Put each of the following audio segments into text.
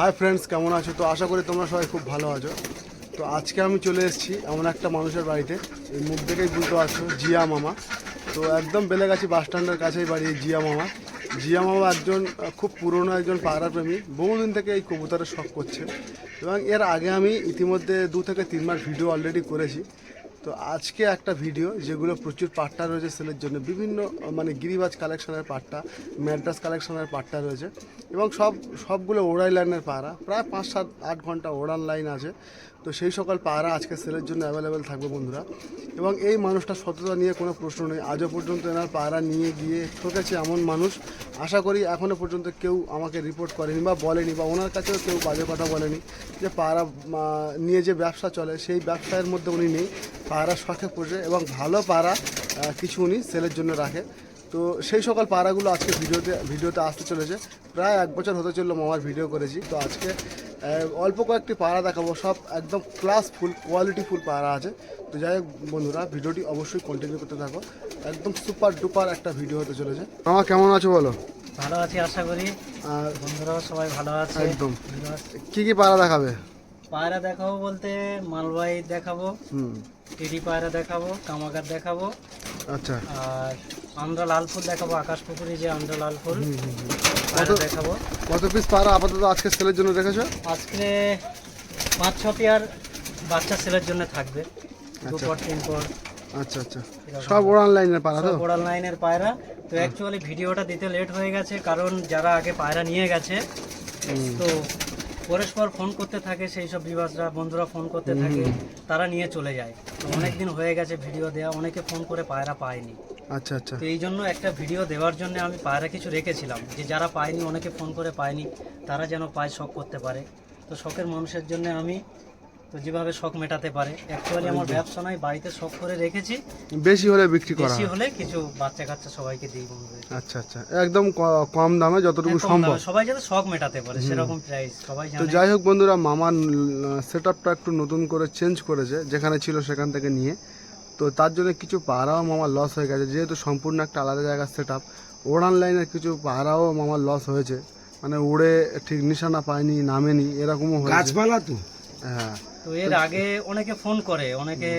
Hi friends কেমন আছো? তো আশা করি তোমরা সবাই খুব ভালো আছো। তো আজকে আমি চলে এসেছি এমন একটা মানুষের বাড়িতে। এই মুখ দেখেই বুঝতে পারছ, জিয়া মামা। তো একদম বেলেগাছি বাস স্ট্যান্ডের কাছেই বাড়ি জিয়া মামা। জিয়া মামা একজন খুব পুরনো একজন পায়রা প্রেমী বহুদিন থেকে এই কবুতরের শখ করছে। এবং এর আগে আমি ইতিমধ্যে দু থেকে তিনবার ভিডিও অলরেডি করেছি। তো আজকে একটা ভিডিও যেগুলো প্রচুর পাট্টা রয়েছে সেলের জন্য, বিভিন্ন মানে গিরিবাজ কালেকশনের পাট্টা ম্যাড্রাস কালেকশনের পাট্টা রয়েছে এবং সব, সবগুলো ওড়াই লাইনের পাড়া। প্রায় পাঁচ সাত, আট ঘণ্টা ওড়ান লাইন আছে। তো সেই সকল পায়রা আজকে সেলের জন্য অ্যাভেলেবেল থাকবে বন্ধুরা। এবং এই মানুষটা সততা নিয়ে কোনো প্রশ্ন নেই। আজও পর্যন্ত এনার পায়রা নিয়ে গিয়ে ঠকেছে এমন মানুষ। আশা করি এখনও পর্যন্ত কেউ আমাকে রিপোর্ট করেনি বা বলেনি বা ওনার কাছেও কেউ বাজে কথা বলেনি যে আহ, নিয়ে যে ব্যবসা চলে সেই ব্যবসায়ের মধ্যে উনি নেই। পায়রা শখে পড়ে এবং ভালো আহ, কিছু উনি সেলের জন্য রাখে। তো সেই সকল পাড়াগুলো আজকে ভিডিওতে ভিডিওতে আসতে চলেছে। প্রায় এক বছর হতে চলল মামার ভিডিও করেছি। তো আজকে অল্প কয়েকটি পায়রা দেখাবো। সব একদম ক্লাস ফুল কোয়ালিটি ফুল পায়রা আছে। তো যাই হোক বন্ধুরা ভিডিওটি অবশ্যই কন্টিনিউ করতে থাকো। একদম সুপার ডুপার একটা ভিডিও হতে চলেছে। মামা কেমন আছো বলো? ভালো আছি আশা করি। আর বন্ধুরাও সবাই ভালো আছে। একদম। কি কি পায়রা দেখাবে? পায়রা দেখাবো বলতে মালবাহী দেখাবো হুম। টিডি পায়রা দেখাবো কামাগার দেখাবো। আচ্ছা। আর আন্দ্রা লাল ফুল দেখাবো আকাশ পুকুরি যে আমরা লাল ফুল দেখাবো। কত পিস পায়রা আপাতত আজকে সেলের জন্য রেখেছো? আজকে পাঁচ ছ পেয়ার বাচ্চা ছেলের জন্য থাকবে। দু আচ্ছা। পর তিন পর। আচ্ছা আচ্ছা। সব ওড়ান লাইনের পায়রা তো? লাইনের পায়রা। তো অ্যাকচুয়ালি ভিডিওটা দিতে লেট হয়ে গেছে কারণ যারা আগে পায়রা নিয়ে গেছে তো পরস্পর ফোন করতে থাকে সেই সব বিবাসরা বন্ধুরা ফোন করতে থাকে তারা নিয়ে চলে যায়। তো অনেক দিন হয়ে গেছে ভিডিও দেওয়া অনেকে ফোন করে পায়রা পায়নি। আচ্ছা আচ্ছা। তো এই জন্য একটা ভিডিও দেওয়ার জন্য আমি পায়রা কিছু রেখেছিলাম যে যারা পায়নি অনেকে ফোন করে পায়নি তারা যেন পায় শখ করতে পারে। তো শখের মানুষের জন্য আমি তো যেভাবে শখ মেটাতে পারে অ্যাকচুয়ালি আমার ব্যবসা নয় বাড়িতে শখ করে রেখেছি। বেশি হলে বিক্রি করা বেশি হলে কিছু বাচ্চা কাচ্চা সবাইকে দিই বন্ধুদের আচ্ছা আচ্ছা। একদম কম দামে যতটুকু সম্ভব। সবাই যাতে শখ মেটাতে পারে সেরকম প্রাইস সবাই তো যাই হোক বন্ধুরা মামার সেট আপটা একটু নতুন করে চেঞ্জ করেছে যেখানে ছিল সেখান থেকে নিয়ে। তো তার জন্য কিছু পাহারাও মামার লস হয়ে গেছে। যেহেতু সম্পূর্ণ একটা আলাদা জায়গার সেট আপ ওড়ান লাইনের কিছু পাহারাও মামার লস হয়েছে। মানে উড়ে ঠিক নিশানা পায়নি নামেনি এরকমও হয়েছে। গাছপালা তো। হ্যাঁ। তো এর আগে অনেকে ফোন করে অনেকে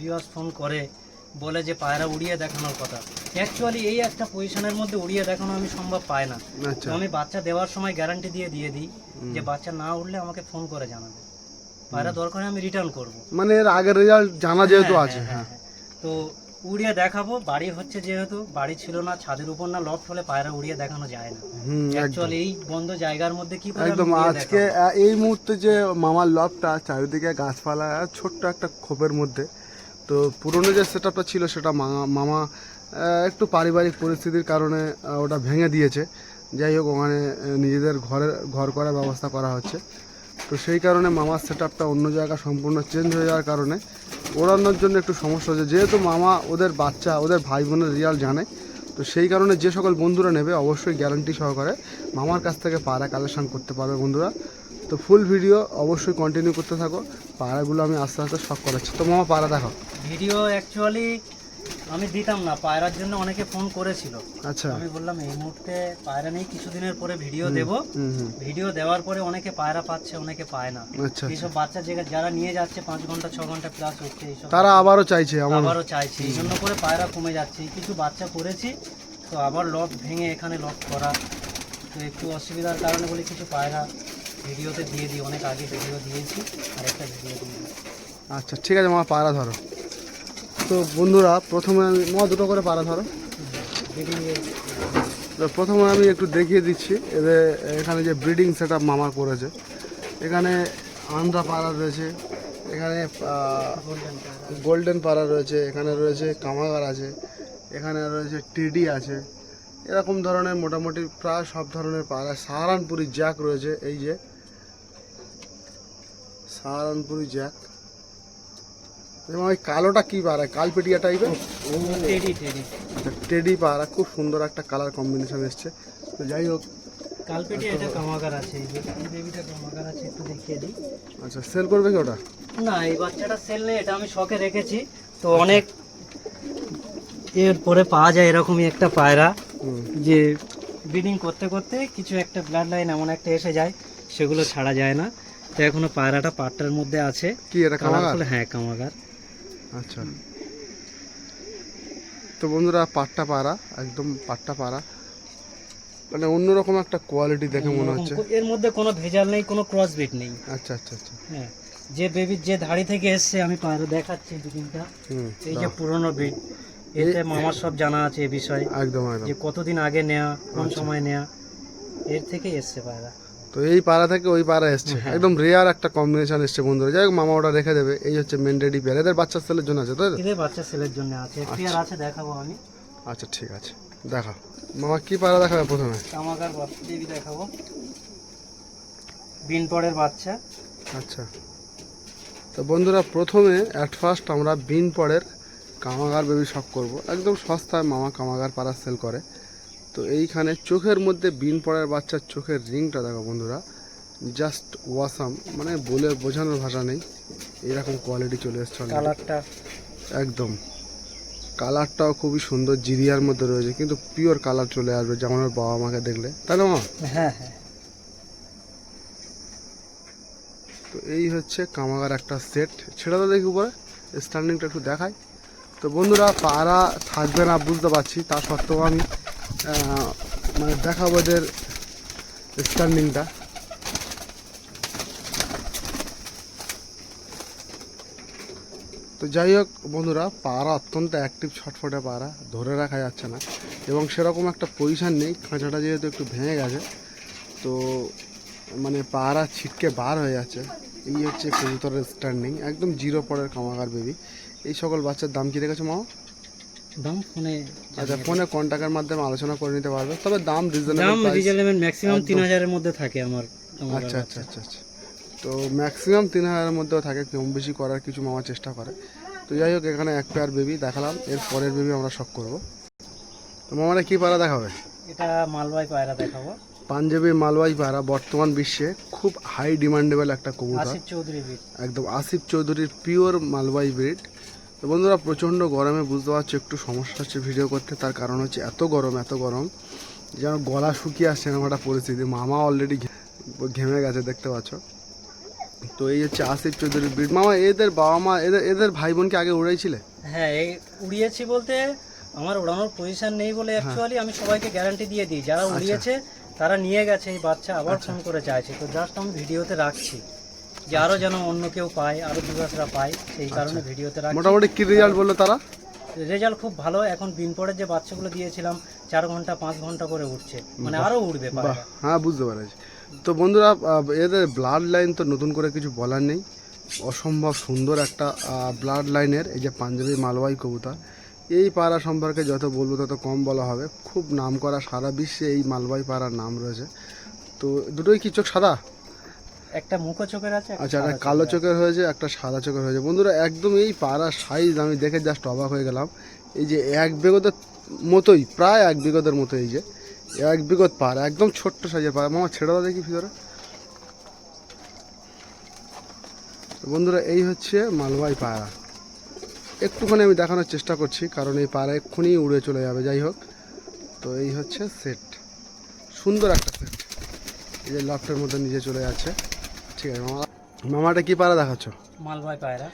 বিবাস ফোন করে বলে যে পায়রা উড়িয়ে দেখানোর কথা। অ্যাকচুয়ালি এই একটা পজিশনের মধ্যে উড়িয়ে দেখানো আমি সম্ভব পাই না। আচ্ছা। আমি বাচ্চা দেওয়ার সময় গ্যারান্টি দিয়ে দিয়ে দিই যে বাচ্চা না উঠলে আমাকে ফোন করে জানাবে। পায়রা দরকার আমি রিটার্ন করব। মানে এর আগের রেজাল্ট জানা যেহেতু আছে হ্যাঁ তো উড়িয়ে দেখাবো বাড়ি হচ্ছে যেহেতু বাড়ি ছিল না ছাদের উপর না লফট হলে পায়রা উড়িয়ে দেখানো যায় না। অ্যাকচুয়ালি এই বন্ধ জায়গার মধ্যে কি একদম আজকে এই মুহূর্তে যে মামার লবটা চারিদিকে গাছপালা ছোট্ট একটা খোপের মধ্যে তো পুরনো যে সেট ছিল সেটা মামা একটু পারিবারিক পরিস্থিতির কারণে ওটা ভেঙে দিয়েছে। যাই হোক ওখানে নিজেদের ঘরের ঘর করার ব্যবস্থা করা হচ্ছে। তো সেই কারণে মামার সেট আপটা অন্য জায়গা সম্পূর্ণ চেঞ্জ হয়ে যাওয়ার কারণে ওড়ানোর জন্য একটু সমস্যা হচ্ছে। যেহেতু মামা ওদের বাচ্চা, ওদের ভাই বোনের রিয়াল জানে, তো সেই কারণে যে সকল বন্ধুরা নেবে অবশ্যই গ্যারান্টি সহকারে মামার কাছ থেকে পায়রা কালেকশন করতে পারবে বন্ধুরা। তো ফুল ভিডিও অবশ্যই কন্টিনিউ করতে থাকো। পায়রাগুলো আমি আস্তে আস্তে শখ করাচ্ছি। তো মামা পায়রা দেখো ভিডিও অ্যাকচুয়ালি আমি দিতাম না পায়রার জন্য অনেকে ফোন করেছিল। আচ্ছা। আমি বললাম এই মুহূর্তে পায়রা নেই কিছুদিনের পরে ভিডিও দেব। ভিডিও দেওয়ার পরে অনেকে পায়রা পাচ্ছে অনেকে পায় না। আচ্ছা এইসব বাচ্চা জায়গা যারা নিয়ে যাচ্ছে পাঁচ ঘণ্টা ছ ঘণ্টা প্লাস হচ্ছে এইসব তারা আবারও চাইছে আবারও চাইছে। এই জন্য করে পায়রা কমে যাচ্ছে। কিছু বাচ্চা করেছি তো আবার লক ভেঙে এখানে লক করা। তো একটু অসুবিধার কারণে বলে কিছু পায়রা ভিডিওতে দিয়ে দিই। অনেক আগে ভিডিও দিয়েছি আর একটা ভিডিও দিয়ে আচ্ছা ঠিক আছে মামা পায়রা ধরো। তো বন্ধুরা, প্রথমে আমি মামা দুটো করে পায়রা ধরো। প্রথমে আমি একটু দেখিয়ে দিচ্ছি এদের এখানে যে ব্রিডিং সেট মামা করেছে। এখানে আন্ধ্রা পাড়া রয়েছে, এখানে গোল্ডেন পাড়া রয়েছে, এখানে রয়েছে কামাগার আছে, এখানে রয়েছে টিডি আছে। এরকম ধরনের মোটামুটি প্রায় সব ধরনের পাড়া। সাহারানপুরি জ্যাক রয়েছে, এই যে। সাহারানপুরি জ্যাক এবং ওই কালোটা কি পাড়া? কালপেটিয়া টাইপের টেডি টেডি আচ্ছা টেডি পাড়া খুব সুন্দর একটা কালার কম্বিনেশন এসছে। তো যাই হোক। এটা কামাগার আছে এই বেবিটা কামাগার আছে একটু দেখিয়ে দিই। আচ্ছা সেল করবে কি ওটা? না এই বাচ্চাটা সেল নেই এটা আমি শখে রেখেছি। তো অনেক এরপরে পাওয়া যায় এরকমই একটা পায়রা যে ব্রিডিং করতে করতে কিছু একটা ব্লাড লাইন এমন একটা এসে যায় সেগুলো ছাড়া যায় না। তো এখনও পায়রাটা পাটটার মধ্যে আছে। কি এটা কামাগার? হ্যাঁ কামাগার। আচ্ছা। তো বন্ধুরা পাট্টা পাড়া একদম পাট্টা পাড়া। মানে অন্যরকম একটা কোয়ালিটি দেখে মনে হচ্ছে। এর মধ্যে কোনো ভেজাল নেই কোনো ক্রস বিট নেই। আচ্ছা আচ্ছা আচ্ছা। হ্যাঁ যে বেবির যে ধাড়ি থেকে এসছে আমি পায়রা দেখাচ্ছি দুদিনটা হুম এই যে পুরনো বিট এতে মামার সব জানা আছে এ বিষয়ে। একদম একদম। যে কতদিন আগে নেয়া কোন আচ্ছা। সময় নেয়া এর থেকে এসছে পায়রা। তো এই পাড়া থেকে ওই পাড়া এসছে। হ্যাঁ। একদম রেয়ার একটা কম্বিনেশন এসছে বন্ধুরা। যাই হোক মামা ওটা রেখে দেবে। এই হচ্ছে মেন রেডি পেয়ার এদের বাচ্চা ছেলের জন্য আছে তো? এদের বাচ্চা ছেলের জন্য আছে। একটি আর আছে দেখাবো আমি। আচ্ছা ঠিক আছে। দেখা। মামা কি পাড়া দেখাবে প্রথমে? কামাকার বাচ্চা দেবী দেখাবো। বিনপড়ের বাচ্চা। আচ্ছা। তো বন্ধুরা প্রথমে অ্যাট ফার্স্ট আমরা বিন পরের কামাগার বেবি শখ করব। একদম সস্তায় মামা কামাগার পাড়া সেল করে। তো এইখানে চোখের মধ্যে বিন পড়ার বাচ্চার চোখের রিংটা দেখো বন্ধুরা। জাস্ট ওয়াসাম মানে বলে বোঝানোর ভাষা নেই। এরকম কোয়ালিটি চলে এসছে। কালারটা। একদম। কালারটাও খুবই সুন্দর জিরিয়ার মধ্যে রয়েছে কিন্তু পিওর কালার চলে আসবে যেমন ওর বাবা মাকে দেখলে। তাই না মা? হ্যাঁ হ্যাঁ। তো এই হচ্ছে কামাগার একটা সেট। ছেড়ে তো দেখি উপরে স্ট্যান্ডিংটা একটু দেখাই। তো বন্ধুরা পাড়া থাকবে না বুঝতে পারছি। তা সত্ত্বেও আমি মানে দেখাবো এদের স্ট্যান্ডিংটা তো যাই হোক বন্ধুরা, পাড়া অত্যন্ত অ্যাক্টিভ ছটফটে পাড়া, ধরে রাখা যাচ্ছে না। এবং সেরকম একটা পজিশান নেই, খাঁচাটা যেহেতু একটু ভেঙে গেছে, তো মানে পাড়া ছিটকে বার হয়ে যাচ্ছে। এই হচ্ছে কবুতরের স্ট্যান্ডিং একদম জিরো পরের কামাকার বেবি এই সকল বাচ্চার দাম কি রেখেছো, মামা? দাম ফোনে আচ্ছা ফোনে কন্ট্যাক্টের মাধ্যমে আলোচনা করে নিতে পারবে। তবে দাম দাম রিজনেবল রিজনেবল ম্যাক্সিমাম। তিন হাজারের মধ্যে থাকে আমার আচ্ছা আচ্ছা আচ্ছা আচ্ছা। তো ম্যাক্সিমাম তিন হাজারের মধ্যেও থাকে কম বেশি করার কিছু মামা চেষ্টা করে। তো যাই হোক এখানে এক পেয়ার বেবি দেখালাম এর পরের বেবি আমরা শখ করব। তো মামারা কী পাড়া দেখাবে? এটা মালবাই পায়রা দেখাবো। পাঞ্জাবি মালওয়াই পাড়া বর্তমান বিশ্বে খুব হাই ডিমান্ডেবল একটা কবুতর। আসিফ চৌধুরী একদম আসিফ চৌধুরীর পিওর মালবাই ব্রিড বন্ধুরা প্রচণ্ড গরমে বুঝতে পারছ একটু সমস্যা হচ্ছে ভিডিও করতে। তার কারণ হচ্ছে এত গরম এত গরম। যেন গলা শুকিয়ে আসছে এরকম একটা পরিস্থিতি মামা অলরেডি ঘেমে গেছে দেখতে পাচ্ছ। তো এই হচ্ছে আসিফ চৌধুরীর ব্রিড মামা এদের বাবা মা এদের এদের ভাই বোনকে আগে উড়াইছিলে? হ্যাঁ এই উড়িয়েছি বলতে আমার ওড়ানোর পজিশন নেই বলে। অ্যাকচুয়ালি আমি সবাইকে গ্যারান্টি দিয়ে দিই। আচ্ছা। যারা উড়িয়েছে তারা নিয়ে গেছে এই বাচ্চা আবার ফোন করে চাইছে। তো জাস্ট আমি ভিডিওতে রাখছি। যে আরও যেন অন্য কেউ পায় আরও যুবকরা পায় সেই কারণে ভিডিওতে রাখছি। মোটামুটি কি রেজাল্ট বলল তারা? রেজাল্ট খুব ভালো। এখন বিনপড়ের যে বাচ্চাগুলো দিয়েছিলাম চার ঘণ্টা পাঁচ ঘণ্টা করে উঠছে। মানে আরও উঠবে হ্যাঁ বুঝতে পেরেছি। তো বন্ধুরা এদের ব্লাড লাইন তো নতুন করে কিছু বলার নেই। অসম্ভব সুন্দর একটা ব্লাড লাইনের এই যে পাঞ্জাবি মালওয়াই কবুতর। এই পাড়া সম্পর্কে যত বলব তত কম বলা হবে। খুব নাম করা সারা বিশ্বে এই মালবাই পাড়ার নাম রয়েছে। তো দুটোই কি চোখ সাদা? একটা মুখো চোখের আছে আচ্ছা একটা কালো চোখের হয়েছে একটা সাদা চোখের হয়েছে। বন্ধুরা একদম এই পাড়ার সাইজ আমি দেখে জাস্ট অবাক হয়ে গেলাম। এই যে এক বিগতের মতোই প্রায় এক বিগতের মতো এই যে। এক বিগত পাড়া একদম ছোট্ট সাইজের পাড়া। মামা ছেড়ে দাও দেখি ভিতরে। তো বন্ধুরা এই হচ্ছে মালবাই পায়রা একটুখানি আমি দেখানোর চেষ্টা করছি কারণ এই পায়রা এক্ষুনি উড়ে চলে যাবে যাই হোক। তো এই হচ্ছে সেট সুন্দর একটা সেট এই যে লফটের মধ্যে নিচে চলে যাচ্ছে। ঠিক আছে মামা। মামাটা কি পাড়া দেখাচ্ছ? মালবাই পায়রা।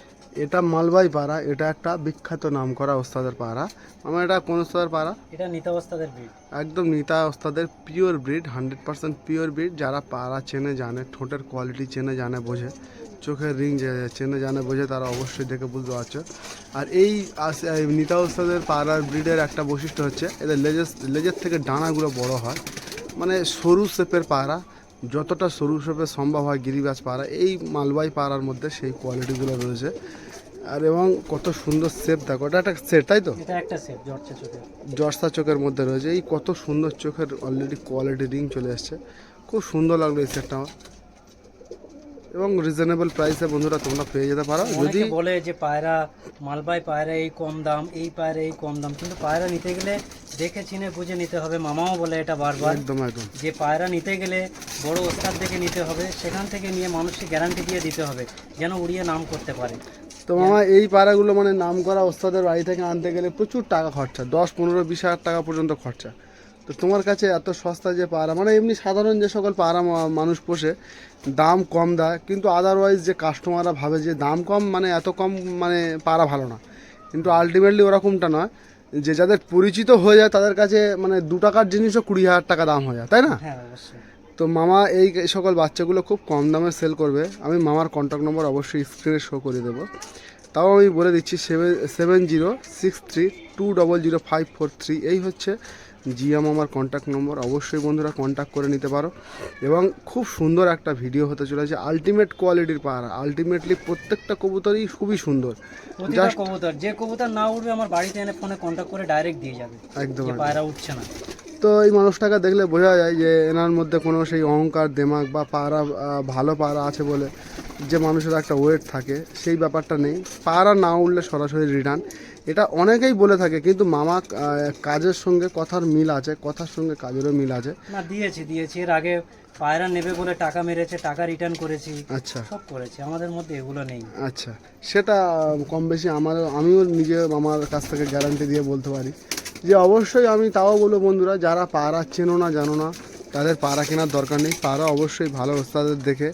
এটা মালবাই পাড়া এটা একটা বিখ্যাত নাম করা ওস্তাদের পাড়া। মামা এটা কোন ওস্তাদের পাড়া? এটা নিতাবস্তাদের বিট একদম নিতা ওস্তাদের pure breed hundred percent pure breed. যারা পাড়া চেনে জানে ঠোঁটের কোয়ালিটি চেনে জানে বোঝে চোখের রিং চেনে জানে বোঝে তারা অবশ্যই দেখে বুঝতে পারছ। আর এই এই নিতা ওস্তাদের পাড়ার ব্রিডের একটা বৈশিষ্ট্য হচ্ছে এদের লেজের লেজের থেকে ডানাগুলো বড় হয়। মানে সরু শেপের পাড়া যতটা সরু সবে সম্ভব হয় গিরিবাজ পাড়া এই মালবাই পাড়ার মধ্যে সেই কোয়ালিটিগুলো রয়েছে। আর এবং কত সুন্দর শেপ দেখো এটা একটা সেট তাই তো? জর্সা চোখের। মধ্যে রয়েছে। এই কত সুন্দর চোখের অলরেডি কোয়ালিটি রিং চলে এসছে। খুব সুন্দর লাগল এই সেটটা আমার। এবং রিজনেবল প্রাইসে বন্ধুরা তোমরা পেয়ে যেতে পারো। যদি বলে যে পায়রা মালবাই পায়রা এই কম দাম এই পায়রা এই কম দাম কিন্তু পায়রা নিতে গেলে দেখে চিনে বুঝে নিতে হবে। মামাও বলে এটা বারবার। একদম একদম। যে পায়রা নিতে গেলে বড় ওস্তাদ দেখে নিতে হবে সেখান থেকে নিয়ে মানুষকে গ্যারান্টি দিয়ে দিতে হবে যেন উড়িয়ে নাম করতে পারে। তো মামা এই পাড়াগুলো মানে নাম করা ওস্তাদের বাড়ি থেকে আনতে গেলে প্রচুর টাকা খরচা দশ পনেরো বিশ হাজার টাকা পর্যন্ত খরচা। তো তোমার কাছে এত সস্তা যে পায়রা মানে এমনি সাধারণ যে সকল পায়রা মানুষ পোষে দাম কম দেয় কিন্তু আদারওয়াইজ যে কাস্টমাররা ভাবে যে দাম কম মানে এত কম মানে পায়রা ভালো না। কিন্তু আলটিমেটলি ওরকমটা নয় যে যাদের পরিচিত হয়ে যায় তাদের কাছে মানে দু টাকার জিনিসও কুড়ি হাজার টাকা দাম হয়ে যায় তাই না? হ্যাঁ তো মামা এই সকল বাচ্চাগুলো খুব কম দামে সেল করবে। আমি মামার কন্ট্যাক্ট নম্বর অবশ্যই স্ক্রিনে শো করে দেবো। তাও আমি বলে দিচ্ছি seven seven zero six three two double zero five four three এই হচ্ছে জিয়া আমার কন্ট্যাক্ট নম্বর অবশ্যই বন্ধুরা কন্ট্যাক্ট করে নিতে পারো। এবং খুব সুন্দর একটা ভিডিও হতে চলেছে আলটিমেট কোয়ালিটির পাহাড়। আলটিমেটলি প্রত্যেকটা কবুতরই খুবই সুন্দর। কবুতর যে কবুতর না উঠবে আমার বাড়িতে এনে ফোনে কন্ট্যাক্ট করে ডাইরেক্ট দিয়ে যাবে। একদম পায়রা উঠছে না। তো এই মানুষটাকে দেখলে বোঝা যায় যে এনার মধ্যে কোনো সেই অহংকার দেমাগ বা পাড়া ভালো পাড়া আছে বলে। যে মানুষের একটা ওয়েট থাকে সেই ব্যাপারটা নেই। পাড়া না উঠলে সরাসরি রিটার্ন। এটা অনেকেই বলে থাকে কিন্তু মামা কাজের সঙ্গে কথার মিল আছে কথার সঙ্গে কাজেরও মিল আছে। না দিয়েছি দিয়েছি। এর আগে পায়রা নেবে বলে টাকা মেরেছে টাকা রিটার্ন করেছি। আচ্ছা। সব করেছি আমাদের মধ্যে এগুলো নেই। আচ্ছা। সেটা কম বেশি আমার আমিও নিজে আমার কাছ থেকে গ্যারান্টি দিয়ে বলতে পারি। যে অবশ্যই আমি তাও বলব বন্ধুরা যারা পাড়া চেনো না জানো না তাদের পাড়া কেনার দরকার নেই। পাড়া অবশ্যই ভালো ওস্তাদের দেখে।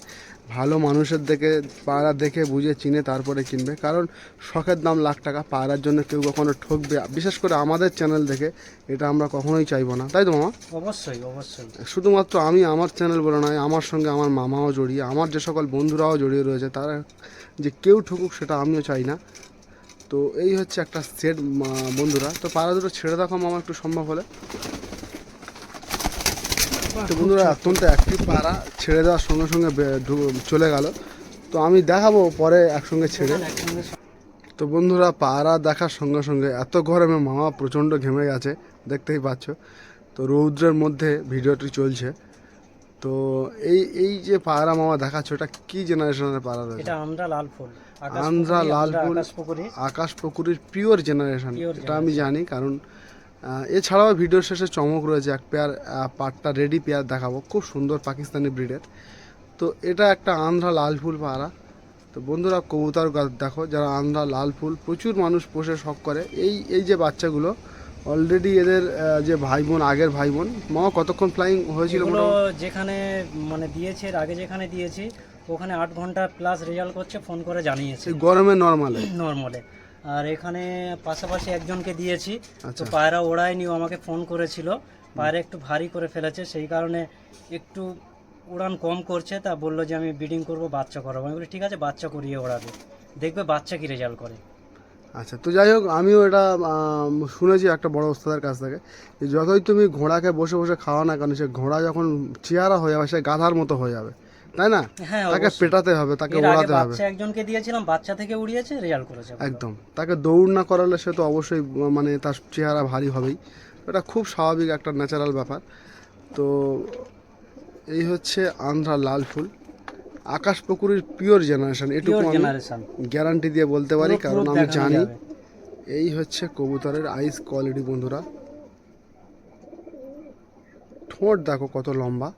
ভালো মানুষের দেখে পাড়া দেখে বুঝে চিনে তারপরে কিনবে। কারণ শখের দাম লাখ টাকা পাড়ার জন্য কেউ কখনো ঠকবে। বিশেষ করে আমাদের চ্যানেল দেখে এটা আমরা কখনোই চাইব না। তাই তো মামা? অবশ্যই অবশ্যই। শুধুমাত্র আমি আমার চ্যানেল বলে নয় আমার সঙ্গে আমার মামাও জড়িয়ে আমার যে সকল বন্ধুরাও জড়িয়ে রয়েছে তারা যে কেউ ঠকুক সেটা আমিও চাই না। তো এই হচ্ছে একটা সেট বন্ধুরা। তো পাড়া দুটো ছেড়ে দেখো মামা একটু সম্ভব হলে। তো বন্ধুরা অত্যন্ত একটি পাড়া ছেড়ে দেওয়ার সঙ্গে সঙ্গে চলে গেল। তো আমি দেখাবো পরে একসঙ্গে ছেড়ে। তো বন্ধুরা পাড়া দেখার সঙ্গে সঙ্গে এত গরমে মামা প্রচণ্ড ঘেমে গেছে দেখতেই পাচ্ছ। তো রৌদ্রের মধ্যে ভিডিওটি চলছে। তো এই এই যে পায়রা মামা দেখাচ্ছ এটা কি জেনারেশনের পায়রা রয়েছে? এটা আমরা আকাশ আমরা পুকুরের পিওর জেনারেশন এটা আমি জানি কারণ এছাড়াও ভিডিওর শেষে চমক রয়েছে এক পেয়ার পাটটা রেডি পেয়ার দেখাবো। খুব সুন্দর পাকিস্তানি ব্রিডের তো এটা একটা আন্ধ্রা লাল ফুল পায়রা তো বন্ধুরা কবুতর গাছ দেখো যারা আন্ধ্রা লাল ফুল প্রচুর মানুষ পোষে শখ করে। এই এই যে বাচ্চাগুলো অলরেডি এদের যে ভাই বোন আগের ভাই বোন মামা কতক্ষণ ফ্লাইং হয়েছিল যেখানে মানে দিয়েছে আগে যেখানে দিয়েছি ওখানে আট ঘণ্টা প্লাস রেজাল্ট করছে ফোন করে জানিয়েছে। গরমে নর্মালে নর্মালে আর এখানে পাশাপাশি একজনকে দিয়েছি। তো আচ্ছা। পায়রা ওড়ায়নি ও আমাকে ফোন করেছিল। পায়রা একটু ভারী করে ফেলেছে সেই কারণে একটু উড়ান কম করছে। তা বলল যে আমি ব্রিডিং করব বাচ্চা করাবো। আমি বলি ঠিক আছে বাচ্চা করিয়ে ওড়াবে। দেখবে বাচ্চা কি রেজাল্ট করে। আচ্ছা তো যাই হোক আমিও এটা শুনেছি একটা বড় ওস্তাদের কাছ থেকে যে যতই তুমি ঘোড়াকে বসে বসে খাওয়া না কেন সে ঘোড়া যখন চেয়ারা হয়ে যাবে সে গাধার মতো হয়ে যাবে। তাই না? হ্যাঁ তাকে পেটাতে হবে তাকে ওড়াতে হবে। একজনকে দিয়েছিলাম বাচ্চা থেকে উড়িয়েছে রেজাল্ট করেছে একদম। তাকে দৌড় না করালে সে তো অবশ্যই মানে তার চেহারা ভারী হবেই। এটা খুব স্বাভাবিক একটা ন্যাচারাল ব্যাপার। তো এই হচ্ছে আন্ধ্রা লাল ফুল। আকাশ পুকুরের পিওর জেনারেশন এটুকু আমি গ্যারান্টি দিয়ে বলতে পারি কারণ আমি জানি। এই হচ্ছে কবুতরের আইস কোয়ালিটি বন্ধুরা। ঠোঁট দেখো কত লম্বা।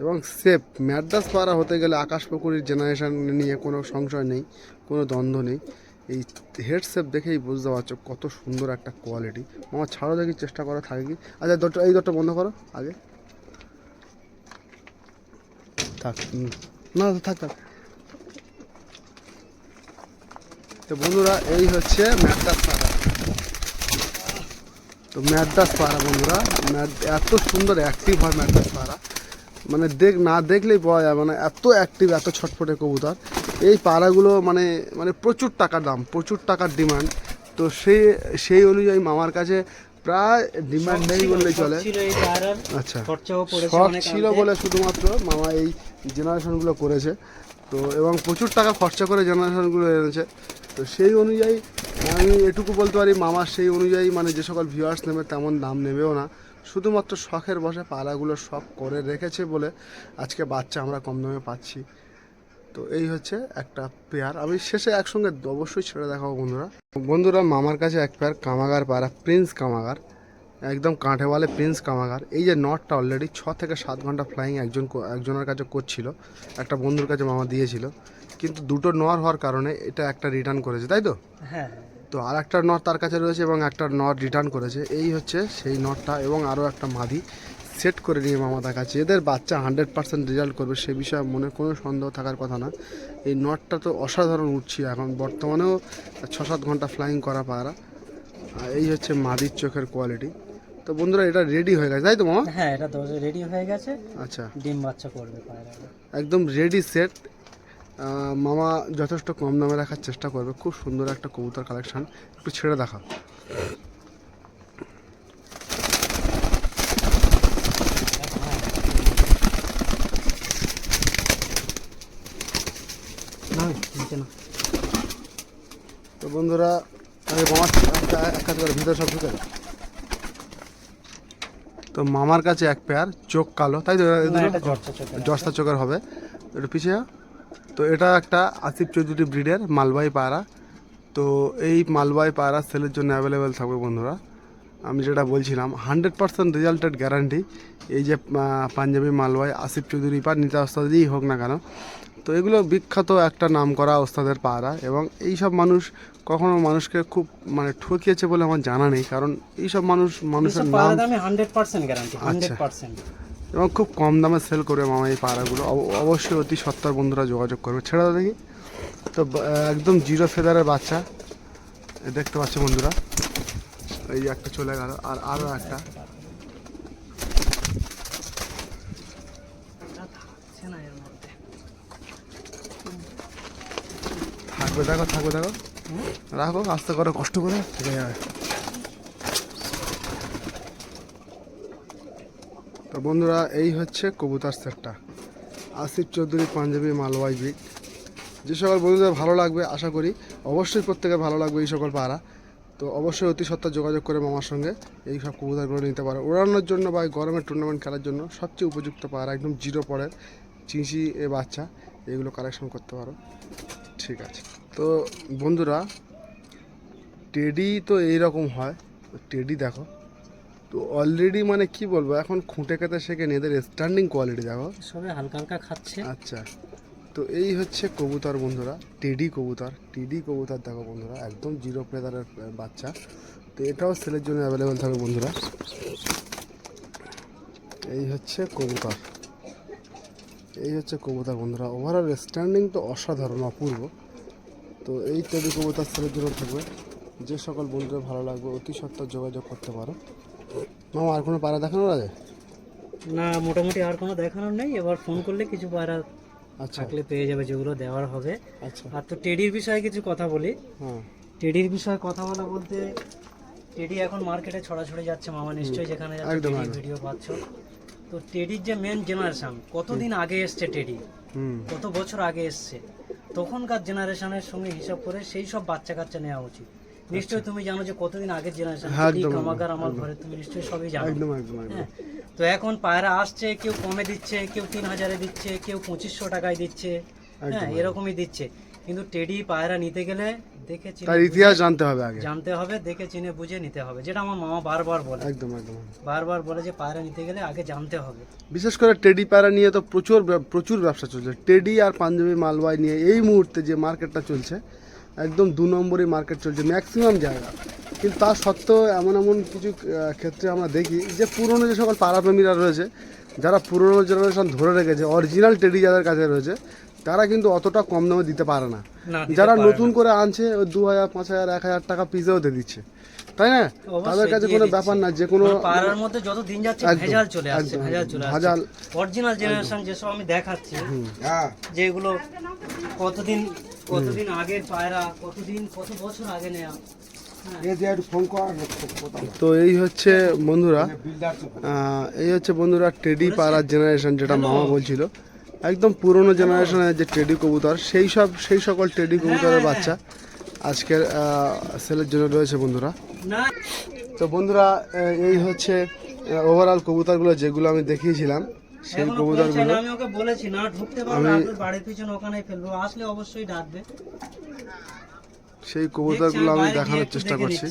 এবং সেফ ম্যাডাস পাড়া হতে গেলে আকাশ পুকুরের জেনারেশন নিয়ে কোনো সংশয় নেই, কোনো দ্বন্দ্ব নেই। এই হেড সেপ দেখেই বুঝতে পারছ কত সুন্দর একটা কোয়ালিটি আমার ছাড়ো দেখি, চেষ্টা করা, থাকে কি? আচ্ছা দরটা এই দরটা বন্ধ করো, আগে। থাক না থাক থাক। তো বন্ধুরা, এই হচ্ছে ম্যাডাস পাড়া। তো ম্যাডাস পাড়া বন্ধুরা এত সুন্দর অ্যাক্টিভ হয় ম্যাডাস পাড়া। মানে দেখ না দেখলেই পাওয়া যায় মানে এত অ্যাক্টিভ এত ছটফটে কবুতর। এই পাড়াগুলো মানে মানে প্রচুর টাকার দাম প্রচুর টাকার ডিমান্ড তো সেই সেই অনুযায়ী মামার কাছে প্রায় ডিমান্ড নেই বললেই চলে। আচ্ছা। শখ ছিল বলে শুধুমাত্র মামা এই জেনারেশনগুলো করেছে। তো এবং প্রচুর টাকা খরচা করে জেনারেশনগুলো এনেছে। তো সেই অনুযায়ী আমি এটুকু বলতে পারি মামার সেই অনুযায়ী মানে যে সকল ভিউয়ার্স নেবে তেমন দাম নেবেও না। শুধুমাত্র শখের বসে পাড়াগুলো শখ করে রেখেছে বলে আজকে বাচ্চা আমরা কম দামে পাচ্ছি। তো এই হচ্ছে একটা পেয়ার। আমি শেষে একসঙ্গে অবশ্যই ছেড়ে দেখাবো বন্ধুরা। বন্ধুরা, মামার কাছে এক পেয়ার কামাগার পায়রা প্রিন্স কামাগার। একদম কাঁঠে বলে প্রিন্স কামাগার। এই যে নটটা অলরেডি ছ থেকে সাত ঘণ্টা ফ্লাইং একজন একজনের কাছে করছিল। একটা বন্ধুর কাছে মামা দিয়েছিল। কিন্তু দুটো নর হওয়ার কারণে এটা একটা রিটার্ন করেছে, তাই তো? হ্যাঁ। তো তো আর একটা নট তার কাছে রয়েছে এবং একটা নট রিটার্ন করেছে। এই হচ্ছে সেই নটটা এবং আরও একটা মাদি সেট করে নিয়ে মামাদার কাছে। এদের বাচ্চা হান্ড্রেড পার্সেন্ট রেজাল্ট করবে সে বিষয়ে মনে কোনো সন্দেহ থাকার কথা না। এই নটটা তো অসাধারণ উঠছে এখন। বর্তমানেও ছ সাত ঘণ্টা ফ্লাইং করা পায়রা। আর এই হচ্ছে মাদির চোখের কোয়ালিটি তো বন্ধুরা এটা রেডি হয়ে গেছে তাই তো মামা? হ্যাঁ এটা রেডি হয়ে গেছে। আচ্ছা। ডিম বাচ্চা করবে পায়রা একদম রেডি সেট মামা যথেষ্ট কম দামে রাখার চেষ্টা করবে। খুব সুন্দর একটা কবুতর কালেকশান একটু ছেড়ে দেখা তো বন্ধুরা মামার এক কাজ করে ভিতরে সব ঢুকে তো মামার কাছে এক পেয়ার চোখ কালো। তাই তো। জস্তা চোখের হবে। একটু পিছিয়ে। তো এটা একটা আসিফ চৌধুরী ব্রিডের মালবাই পায়রা। তো এই মালবাই পায়রা সেলের জন্য অ্যাভেলেবেল থাকবে বন্ধুরা। আমি যেটা বলছিলাম হান্ড্রেড পার্সেন্ট রেজাল্টেড গ্যারান্টি এই যে পাঞ্জাবি মালবাই আসিফ চৌধুরী পা নিতা ওস্তাদেরই হোক না কেন। তো এগুলো বিখ্যাত একটা নাম করা ওস্তাদের পায়রা এবং এই সব মানুষ কখনো মানুষকে খুব মানে ঠকিয়েছে বলে আমার জানা নেই। কারণ এই সব মানুষ মানুষের নাম hundred percent guarantee hundred percent এবং খুব কম দামে সেল করবে মামা এই পাড়াগুলো। অব- অবশ্যই অতি সত্তর বন্ধুরা যোগাযোগ করবে। ছেড়ে দাও দেখি। তো একদম জিরো ফেদারের বাচ্চা। দেখতে পাচ্ছ বন্ধুরা। এই যে একটা চলে গেল। আর আরও একটা। থাকবে দেখো থাকবে দেখো। রাখো আস্তে করে কষ্ট করে। থেকে যাবে তো বন্ধুরা, এই হচ্ছে কবুতর সেটটা। আসিফ চৌধুরী, পাঞ্জাবি মালওয়াই বিগ যে সকল বন্ধুদের ভালো লাগবে, আশা করি অবশ্যই প্রত্যেকের ভালো লাগবে এই সকল পাড়া। তো অবশ্যই অতি সত্ত্বর যোগাযোগ করে মামার সঙ্গে এই সব কবুতরগুলো নিতে পারে। ওড়ানোর জন্য বা এই গরমের টুর্নামেন্ট খেলার জন্য সবচেয়ে উপযুক্ত পাড়া, একদম জিরো পরের চিঁচি এ বাচ্চা, এগুলো কালেকশন করতে পারো। ঠিক আছে। তো বন্ধুরা, টেডি তো এইরকম হয়। টেডি দেখো। তো অলরেডি মানে কি বলব এখন খুঁটে খেতে শেখে এদের স্ট্যান্ডিং কোয়ালিটি দেখো। সবে হালকা হালকা খাচ্ছে। আচ্ছা তো এই হচ্ছে কবুতর বন্ধুরা টেডি কবুতর টেডি কবুতর দেখো বন্ধুরা একদম জিরো প্লেদারের বাচ্চা। তো এটাও সেলের জন্য অ্যাভেলেবেল থাকবে বন্ধুরা। এই হচ্ছে কবুতর। এই হচ্ছে কবুতর বন্ধুরা ওভারঅল স্ট্যান্ডিং তো অসাধারণ অপূর্ব। তো এই টেডি কবুতর সেলের জন্য থাকবে। যে সকল বন্ধুরা ভালো লাগবে অতি সত্ত্বর যোগাযোগ করতে পারো। মামা আর কোনো পাড়া দেখানোর আছে? না মোটামুটি আর কোনো দেখানোর নেই। এবার ফোন করলে কিছু পায়রা আচ্ছা। থাকলে পেয়ে যাবে যেগুলো দেওয়ার হবে। আচ্ছা। আর তো টেডির বিষয়ে কিছু কথা বলি। হ্যাঁ। টেডির বিষয়ে কথা বলা বলতে টেডি এখন মার্কেটে ছড়াছড়ি যাচ্ছে মামা নিশ্চয়ই যেখানে। ভিডিও পাচ্ছ। তো টেডির যে মেন জেনারেশন কতদিন আগে এসছে টেডি হুম। কত বছর আগে এসছে? তখনকার জেনারেশনের সঙ্গে হিসাব করে সেই সব বাচ্চা কাচ্চা নেওয়া উচিত। নিশ্চয়ই তুমি জানো যে কতদিন আগের জেনারেশন হ্যাঁ, কামাগার আমার ঘরে তুমি নিশ্চয়ই সবই জানো। একদম একদম হ্যাঁ তো এখন পায়রা আসছে কেউ কমে দিচ্ছে কেউ তিন হাজারে দিচ্ছে কেউ পঁচিশশো টাকায় দিচ্ছে। হ্যাঁ এরকমই দিচ্ছে। কিন্তু টেডি পায়রা নিতে গেলে দেখে চিনে তার ইতিহাস জানতে হবে আগে। জানতে হবে দেখে চিনে বুঝে নিতে হবে যেটা আমার মামা বারবার বলে। একদম একদম। বারবার বলে যে পায়রা নিতে গেলে আগে জানতে হবে। বিশেষ করে টেডি পায়রা নিয়ে তো প্রচুর প্রচুর ব্যবসা চলছে। টেডি আর পাঞ্জাবি মালবাই নিয়ে এই মুহূর্তে যে মার্কেটটা চলছে একদম দু নম্বরই মার্কেট চলছে ম্যাক্সিমাম জায়গা। কিন্তু তা সত্ত্বেও এমন এমন কিছু ক্ষেত্রে আমরা দেখি যে পুরনো যে সকল পাড়াপ্রেমীরা রয়েছে যারা পুরনো জেনারেশন ধরে রেখেছে অরিজিনাল টেডি যাদের কাছে রয়েছে তারা কিন্তু অতটা কম দামে দিতে পারে না। যারা নতুন করে আনছে ওই দু হাজার পাঁচ হাজার এক হাজার টাকা পিসেও দিয়ে দিচ্ছে। তাই না? তাদের কাছে কোনো ব্যাপার না যে কোনো পায়রার মধ্যে যত দিন যাচ্ছে ভেজাল চলে আসছে ভেজাল। চলে ভেজাল। অরিজিনাল জেনারেশন যেসব আমি দেখাচ্ছি যেগুলো কতদিন কতদিন আগের পায়রা কতদিন কত বছর আগে নেওয়া হ্যাঁ। তো এই হচ্ছে বন্ধুরা এই হচ্ছে বন্ধুরা টেডি পাড়ার জেনারেশন যেটা মামা বলছিল। একদম পুরনো জেনারেশনের যে টেডি কবুতর সেই সব সেই সকল টেডি কবুতরের বাচ্চা আজকের সেলের জন্য রয়েছে বন্ধুরা। তো বন্ধুরা এই হচ্ছে ওভারঅল কবুতরগুলো যেগুলো আমি দেখিয়েছিলাম সেই কবুতরগুলো আমি ওকে বলেছি না ঢুকতে পারবে আপনার বাড়ির পিছনে ওখানে ফেলব আসলে অবশ্যই ডাকবে। সেই কবুতরগুলো আমি দেখানোর চেষ্টা করছি।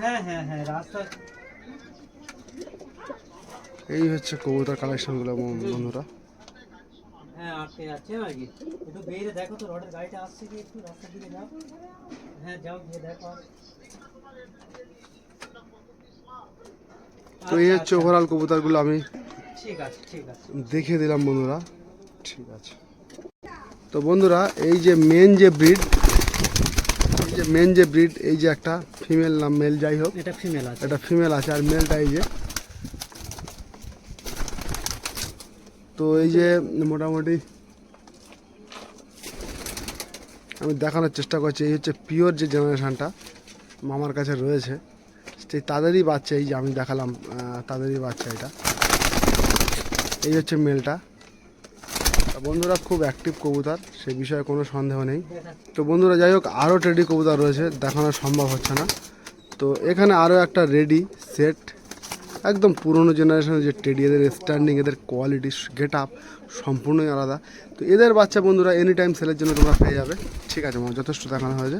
হ্যাঁ হ্যাঁ হ্যাঁ রাস্তা। এই হচ্ছে কবুতর কালেকশনগুলো বন্ধুরা। হ্যাঁ আটকে যাচ্ছে নাকি একটু বেরিয়ে দেখো তো রডের গাড়িটা আসছে কি একটু রাস্তার দিকে যাও। হ্যাঁ যাও গিয়ে দেখো। তো এই হচ্ছে ওভারঅল কবুতরগুলো আমি ঠিক আছে ঠিক আছে। দেখিয়ে দিলাম বন্ধুরা। ঠিক আছে। তো বন্ধুরা এই যে মেন যে ব্রিড এই যে মেন যে ব্রিড এই যে একটা ফিমেল না মেল যাই হোক এটা ফিমেল আছে। এটা ফিমেল আছে আর মেলটা এই যে। তো এই যে মোটামুটি আমি দেখানোর চেষ্টা করছি এই হচ্ছে পিওর যে জেনারেশানটা মামার কাছে রয়েছে। সেই তাদেরই বাচ্চা, এই যে আমি দেখালাম তাদেরই বাচ্চা এটা। এই হচ্ছে মেলটা। বন্ধুরা খুব অ্যাক্টিভ কবুতর, সে বিষয়ে কোনো সন্দেহ নেই। তো বন্ধুরা, যাই হোক, আরও টেডি কবুতর রয়েছে, দেখানো সম্ভব হচ্ছে না। তো এখানে আরও একটা রেডি সেট একদম পুরনো জেনারেশনের যে টেডি, এদের স্ট্যান্ডিং এদের কোয়ালিটি গেট আপ সম্পূর্ণই আলাদা। তো এদের বাচ্চা বন্ধুরা এনি টাইম সেলের জন্য তোমরা পেয়ে যাবে। ঠিক আছে যথেষ্ট দেখানো হয়েছে।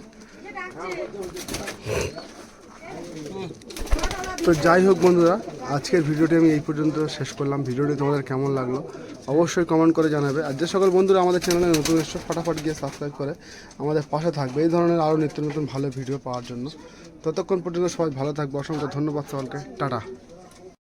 তো যাই হোক বন্ধুরা, আজকের ভিডিওটি আমি এই পর্যন্ত শেষ করলাম। ভিডিওটি তোমাদের কেমন লাগল অবশ্যই কমেন্ট করে জানাবে। আর যে সকল বন্ধুরা আমাদের চ্যানেলে নতুন এসে ফটাফট গিয়ে সাবস্ক্রাইব করে আমাদের পাশে থাকবে এই ধরনের আরও নিত্য নতুন ভালো ভিডিও পাওয়ার জন্য। ততক্ষণ পর্যন্ত সবাই ভালো থাকবে। অসংখ্য ধন্যবাদ সকলকে। টাটা।